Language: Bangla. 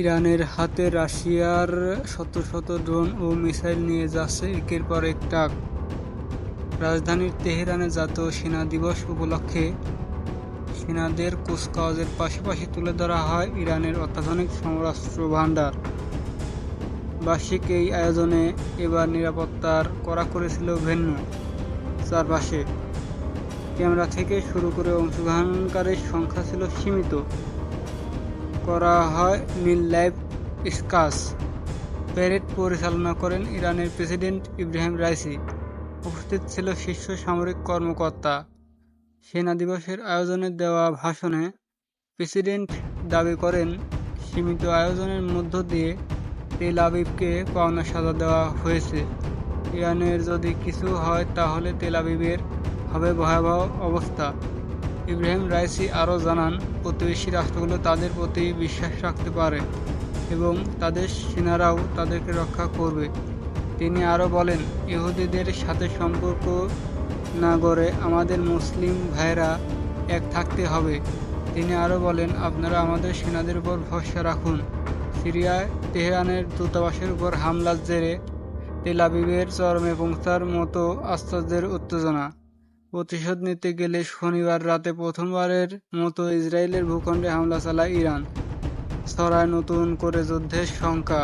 ইরানের হাতে রাশিয়ার শত শত ড্রোন ও মিসাইল নিয়ে যাচ্ছে একের পর এক ট্রাক। রাজধানীর তেহরানে জাতীয় সেনা দিবস উপলক্ষে সেনাদের কুচকাওয়াজের পাশাপাশি তুলে ধরা হয় ইরানের অত্যাধুনিক সমরাস্ত্র ভাণ্ডার। বার্ষিক এই আয়োজনে এবার নিরাপত্তার করা করেছিল ভেন্যু চারপাশে। ক্যামেরা থেকে শুরু করে অংশগ্রহণকারীর সংখ্যা ছিল সীমিত। করা হয় নীল লাইফ স্কাস। প্যারেড পরিচালনা করেন ইরানের প্রেসিডেন্ট ইব্রাহিম রাইসি। উপস্থিত ছিল শীর্ষ সামরিক কর্মকর্তা। সেনা দিবসের আয়োজনে দেওয়া ভাষণে প্রেসিডেন্ট দাবি করেন, সীমিত আয়োজনের মধ্য দিয়ে তেল আবিবকে পাওনা সাজা দেওয়া হয়েছে। ইরানের যদি কিছু হয় তাহলে তেল আবিবের হবে ভয়াবহ অবস্থা। ইব্রাহিম রাইসি আরও জানান, প্রতিবেশী রাষ্ট্রগুলো তাদের প্রতি বিশ্বাস রাখতে পারে এবং তাদের সেনারাও তাদেরকে রক্ষা করবে। তিনি আরও বলেন, ইহুদিদের সাথে সম্পর্ক না গড়ে আমাদের মুসলিম ভাইরা এক থাকতে হবে। তিনি আরও বলেন, আপনারা আমাদের সেনাদের উপর ভরসা রাখুন। সিরিয়ায় তেহরানের দূতাবাসের উপর হামলার জেরে তেল আবিবের চরমে পৌঁছার মতো আশ্চর্যের উত্তেজনা। প্রতিশোধ নিতে গেলে শনিবার রাতে প্রথমবারের মতো ইসরায়েলের ভূখণ্ডে হামলা চালায় ইরান। ছড়ায় নতুন করে যুদ্ধের শঙ্কা